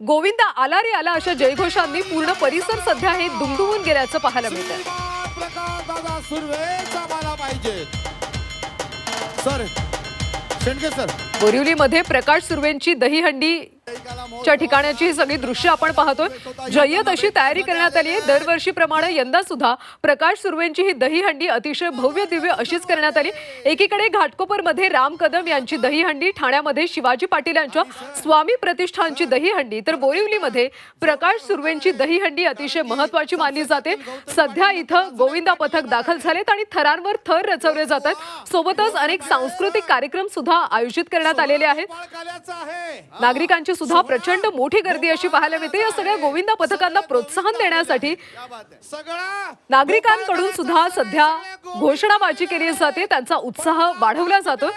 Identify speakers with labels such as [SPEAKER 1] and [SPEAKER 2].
[SPEAKER 1] गोविंदा आला रे आला अशा जयघोषांनी पूर्ण परिसर सध्या हे दुमदुमून गेल्याचं पाहायला
[SPEAKER 2] सर.
[SPEAKER 1] बोरिवलीमध्ये प्रकाश सुर्वेंची दहीहंडी च्या ठिकाणाची ही सगळी दृश्य आपण पाहतोय. जय्यत अशी तयारी करण्यात आली आहे. दरवर्षीप्रमाणे यंदा सुद्धा प्रकाश सुर्वेंची ही दहीहंडी अतिशय भव्य दिव्य अशीच करण्यात आली. एकीकडे घाटकोपरमध्ये राम कदम यांची दहीहंडी ठाण्यामध्ये शिवाजी पाटील यांच्या स्वामी प्रतिष्ठानची दहीहंडी तर बोरिवलीमध्ये प्रकाश सुर्वेंची दहीहंडी अतिशय महत्वाची मानली जाते. सध्या इथं गोविंदा पथक दाखल झालेत आणि थरांवर थर रचवले जात आहेत. सोबतच अनेक सांस्कृतिक कार्यक्रम सुद्धा आयोजित करण्यात आलेले आहेत. नागरिकांची सुद्धा प्रचंड मोठी गर्दी अशी पाहायला मिळते. या सगळ्या गोविंदा पथकांना प्रोत्साहन देण्यासाठी नागरिकांकडून सुद्धा सध्या घोषणाबाजी केली जाते. त्यांचा उत्साह वाढवला जातो